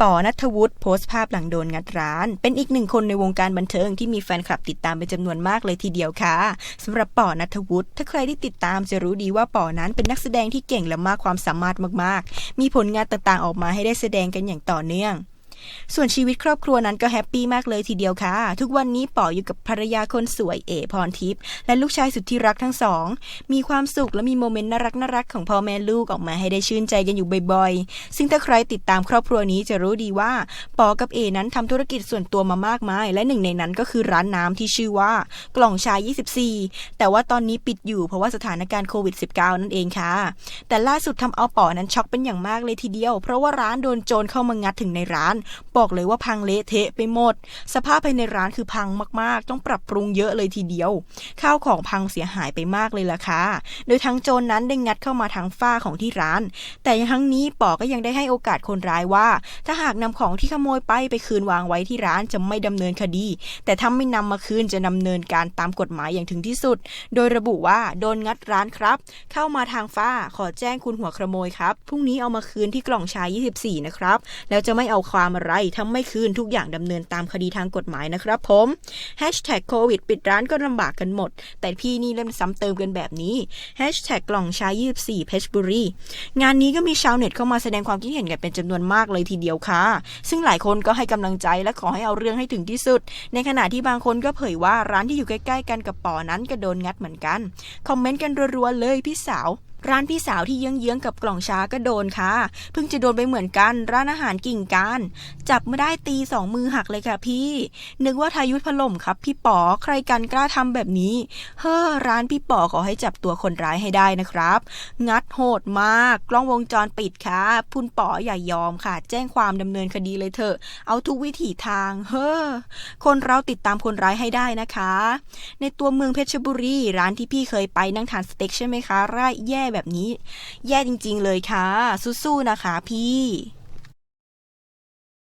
ปอนัทวุฒิโพสต์ภาพหลังโดนงัดร้าน เป็นอีกหนึ่งคนในวงการบันเทิงที่มีแฟนคลับติดตามเป็นจำนวนมากเลยทีเดียวค่ะสำหรับปอนัทวุฒิถ้าใครที่ติดตามจะรู้ดีว่าปอนั้นเป็นนักแสดงที่เก่งและมากความสามารถมากๆ มีผลงานต่างๆออกมาให้ได้แสดงกันอย่างต่อเนื่อง ส่วนชีวิตครอบครัวนั้นก็แฮปปี้มากเลยทีเดียวค่ะ ทุกวันนี้ป๋ออยู่กับภรรยาคนสวยเอพรทิพย์และลูกชายสุดที่รักทั้งสอง มีความสุขและมีโมเมนต์น่ารักน่ารักของพ่อแม่ลูกออกมาให้ได้ชื่นใจกันอยู่บ่อยๆ ซึ่งถ้าใครติดตามครอบครัวนี้จะรู้ดีว่าป๋อกับเอนั้นทำธุรกิจส่วนตัวมามากมาย และหนึ่งในนั้นก็คือร้านน้ำที่ชื่อว่ากล่องชาย 24 แต่ว่าตอนนี้ปิดอยู่เพราะว่าสถานการณ์โควิด -19 นั่นเองค่ะ แต่ล่าสุดทำเอาป๋อนั้นช็อกเป็นอย่างมากเลยทีเดียว เพราะว่าร้านโดนโจรเข้ามางัดถึงในร้านบอกเลยว่าพังเละเทะไปหมด สภาพภายในร้านคือพังมากๆ ต้องปรับปรุงเยอะเลยทีเดียว ข้าวของพังเสียหายไปมากเลยล่ะค่ะ โดยทั้งโจรนนั้นได้งัดเข้ามาทางฝ้าของที่ร้าน แต่ทั้งนี้ปอก็ยังได้ให้โอกาสคนร้ายว่า ถ้าหากนำของที่ขโมยไปไปคืนวางไว้ที่ร้านจะไม่ดำเนินคดี แต่ถ้าไม่นำมาคืนจะดำเนินการตามกฎหมายอย่างถึงที่สุด โดยระบุว่าโดนงัดร้านครับ เข้ามาทางฝ้าขอแจ้งคุณหัวขโมยครับพรุ่งนี้เอามาคืนที่กล่องชาย 24 นะครับ แล้วจะไม่เอาความอะไรถ้าไม่คืนทุกอย่างดำเนินตามคดีทางกฎหมายนะครับผม Hashtag โควิดปิดร้านก็ลำบากกันหมด แต่พี่นี่เล่นซ้ำเติมกันแบบนี้ Hashtag กล่องชาย24เพชรบุรีงานนี้ก็มีชาวเน็ตเข้ามาแสดงความคิดเห็นกันเป็นจำนวนมากเลยทีเดียวค่ะ ซึ่งหลายคนก็ให้กำลังใจและขอให้เอาเรื่องให้ถึงที่สุด ในขณะที่บางคนก็เผยว่าร้านที่อยู่ใกล้ ๆ กันกับปอนั้นก็โดนงัดเหมือนกัน คอมเมนต์กันรัวๆเลยพี่สาว ร้านพี่สาวที่เยื้องๆกับกล่องช้าก็โดนค่ะ เพิ่งจะโดนไปเหมือนกัน ร้านอาหารกิ่งการ จับไม่ได้ตีสองมือหักเลยค่ะพี่ นึกว่าทายุทธพล่มครับ พี่ป๋อใครกันกล้าทำแบบนี้ เฮ้อร้านพี่ป๋อขอให้จับตัวคนร้ายให้ได้นะครับ งัดโหดมาก กล้องวงจรปิดค่ะคุณป๋ออย่ายอมค่ะ แจ้งความดำเนินคดีเลยเถอะ เอาทุกวิถีทาง เฮ้อคนเราติดตามคนร้ายให้ได้นะคะ ในตัวเมืองเพชรบุรี ร้านที่พี่เคยไปนั่งทานสเต็กใช่ไหมคะไร่แย่แบบนี้ แย่จริง ๆ เลยค่ะ สู้ๆนะคะพี่